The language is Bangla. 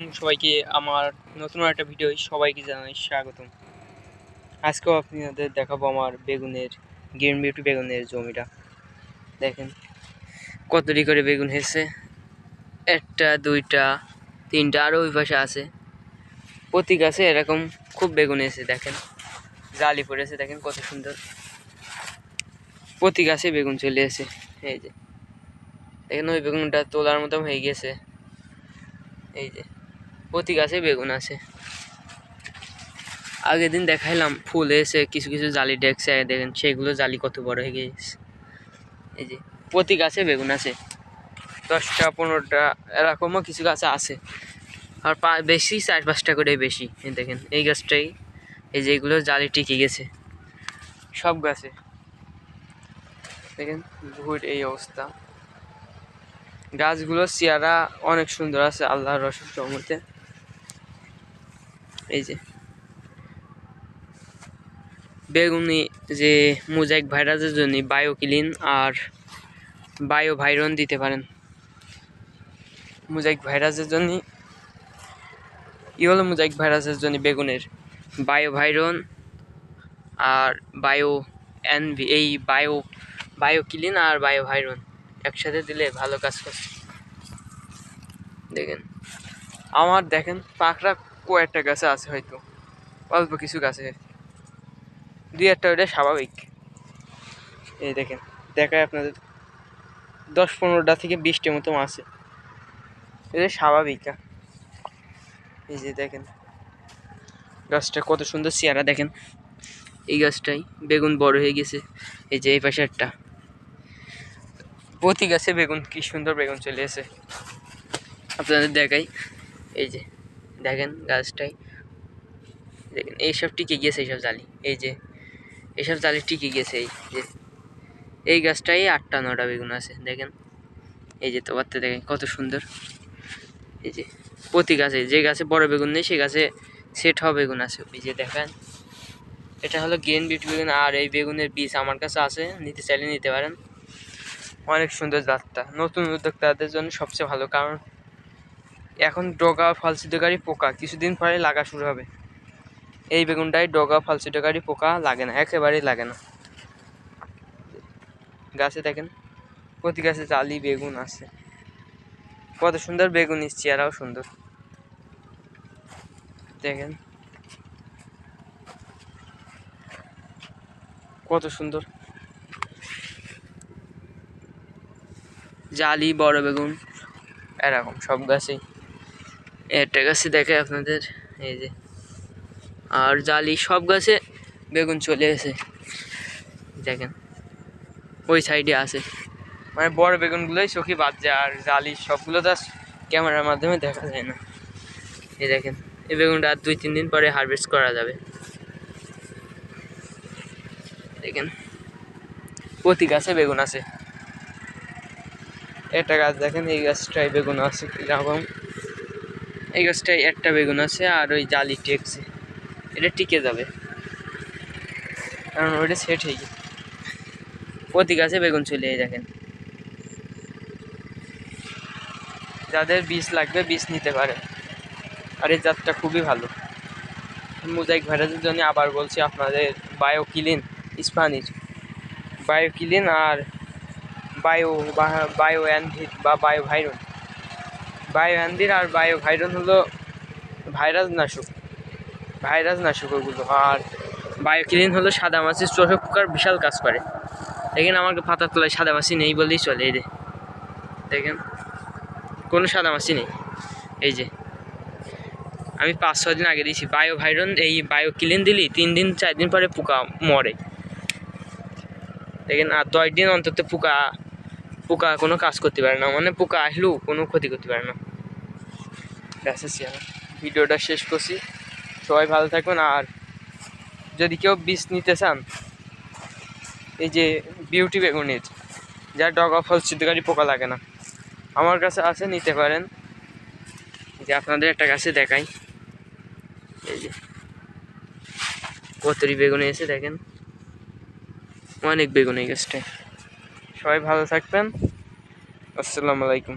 সবাইকে আমার নতুন একটা ভিডিও সবাইকে জানাই স্বাগতম। আজকেও আপনাদের দেখাবো আমার বেগুনের গ্রিন বিউটি বেগুনের জমিটা। দেখেন, কতটি করে বেগুন হয়েছে? একটা, দুইটা, তিনটা আরও ওই পাশে আছে। প্রতি গাছে এরকম খুব বেগুন এসে দেখেন। জালি পড়েছে, দেখেন কত সুন্দর। প্রতি গাছে বেগুন চলে এসে, এই যে। দেখেন ওই বেগুনটা তোলার মতো হয়ে গেছে। এই যে। প্রতি গাছে বেগুন আছে। আগের দিন দেখাইলাম ফুল এসে কিছু কিছু জালি ডেকছে দেখেন সেগুলো জালি কত বড় হয়ে গিয়েছে এই যে, প্রতি গাছে বেগুন আছে। দশটা, পনেরোটা, এরকমও কিছু গাছে আছে। আর বেশি, চার পাঁচটা করে বেশি দেখেন। এই গাছটাই, এই যে এগুলো জালি টিকে গেছে। সব গাছে। দেখেন, ভুট এই অবস্থা। গাছগুলোর চেয়ারা অনেক সুন্দর আছে, আল্লাহর রসুন চমতে এই যে। বেগুনি যে মোজাইক ভাইরাসের জন্য বায়োকিলিন আর বায়ো ভাইরন দিতে পারেন। মোজাইক ভাইরাসের জন্য ই হলো মোজাইক ভাইরাসের জন্য বেগুনের বায়ো ভাইরন আর বায়ো এনভি, এই বায়ো, বায়োকিলিন আর বায়ো ভাইরন একসাথে দিলে ভালো কাজ করছে। দেখেন, আমার দেখেন পাখরা কয়েকটা গাছে আছে হয়তো। অল্প কিছু গাছে দুই একটা ওটা স্বাভাবিক। এই দেখেন দেখায় আপনাদের। দশ পনেরোটা থেকে বিশটির মতো আছে। এটা স্বাভাবিক এই যে দেখেন। গাছটা কত সুন্দর চেয়ারা দেখেন। এই গাছটাই বেগুন বড় হয়ে গেছে। এই যে এই পাশে একটা। প্রতি গাছে বেগুন, কি সুন্দর বেগুন চলে এসে আপনাদের দেখাই। এই যে। দেখেন গাছটাই দেখেন, এইসব টিকে গিয়েছে এইসব জালি। এই যে, এইসব জালি টিকে গিয়েছে এই যে। এই গাছটাই আটটা নটা বেগুন আছে, দেখেন। এই যে তো তোমারতে দেখেন কত সুন্দর। এই যে, প্রতি গাছে, যে গাছে বড় বেগুন নেই, সে গাছে সেট হওয়া বেগুন আছে। এই যে দেখেন, এটা হলো গেন বিউটি বেগুন, আর এই বেগুনের বীজ আমার কাছে আছে, নিতে চাইলে নিতে পারেন। অনেক সুন্দর জাতটা। নতুন উদ্যোক্তাদের জন্য সবচেয়ে ভালো, কারণ এখন ডগা ফলসিদ্ধকারী পোকা, কিছুদিন পরে লাগা শুরু হবে। এই বেগুনটাই ডগা ফলসিদ্ধকারী পোকা লাগে না, একেবারেই লাগে না। গাছে দেখেন, প্রতি গাছে জালি বেগুন আছে। কত সুন্দর বেগুন চেয়ারাও সুন্দর। দেখেন, কত সুন্দর। জালি, বড় বেগুন, এরকম সব গাছেই। একটা গাছে দেখে আপনাদের। এই যে। আর জালি সব গাছে বেগুন চলে এসে। দেখেন ওই সাইডে আছে। মানে বড় বেগুনগুলোই চোখে বাদ যায় আর জালি সবগুলো তো ক্যামেরার মাধ্যমে দেখা যায় না। এই দেখেন এই বেগুনটা আর দুই তিন দিন পরে হারভেস্ট করা যাবে। দেখেন প্রতি গাছে বেগুন আছে। একটা গাছ দেখেন এই গাছটায় বেগুন আছে কীরকম। এই গাছটায় একটা বেগুন আছে আর ওই জালি টেকছে। এটা টিকে যাবে। কারণ ওইটা সেট হয়ে গেছে। প্রতি গাছে বেগুন চলে দেখেন। যাদের বীজ লাগবে, বীজ নিতে পারে। আর এই জাতটা খুবই ভালো। মোজাইক ভাইরাসের জন্য আবার বলছি আপনাদের, বায়োকিলিন স্পানিশ বায়োকিলিন আর বায়ো বায়ো অ্যানভিট বা বায়ো ভাইরন। বায়ো অ্যানভির আর বায়ো ভাইরন হলো ভাইরাস নাশক ভাইরাস নাশক ওগুলো। আর বায়োক্লিন হলো সাদা মাছির চোখে পোকার বিশাল কাজ করে। দেখেন আমার পাতার তলায় সাদা মাছি নেই বললেই চলে, এই যে। দেখেন, কোনো সাদা মাছি নেই। এই যে। আমি পাঁচ ছ দিন আগে দিয়েছি। বায়ো ভাইরন, এই বায়ো ক্লিন দিলি, তিন দিন, চার দিন পরে পোকা মরে। দেখেন, আর দশ দিন অন্তত পোকা পোকা কোনো কাজ করতে পারে না। মানে পোকা আসলেও কোনো ক্ষতি করতে পারে না। ব্যাসেছি আমার ভিডিওটা শেষ করছি। সবাই ভালো থাকবেন। আর যদি কেউ বীজ নিতে চান, এই যে বিউটি বেগুনের যার ডগা ফল সিদ্ধকারী পোকা লাগে না, আমার কাছে আছে, নিতে পারেন। যে আপনাদের একটা গাছে দেখাই। এই যে, কতরি বেগুনে এসে দেখেন। অনেক বেগুন এই সবাই ভালো থাকবেন। আসসালামু আলাইকুম।